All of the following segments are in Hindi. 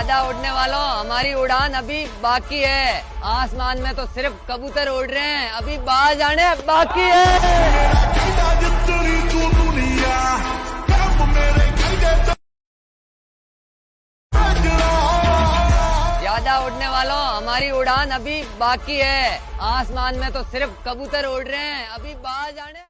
ज़्यादा उड़ने वालों, हमारी उड़ान अभी बाकी है। आसमान में तो सिर्फ़ कबूतर उड़ रहे हैं। अभी बाहर आने बाकी है। ज़्यादा उड़ने वालों, हमारी उड़ान अभी बाकी है। आसमान में तो सिर्फ़ कबूतर उड़ रहे हैं। अभी बाहर जाने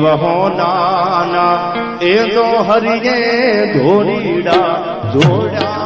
દેવ હો નાના એ તો હરિએ ધોરીડા જોડા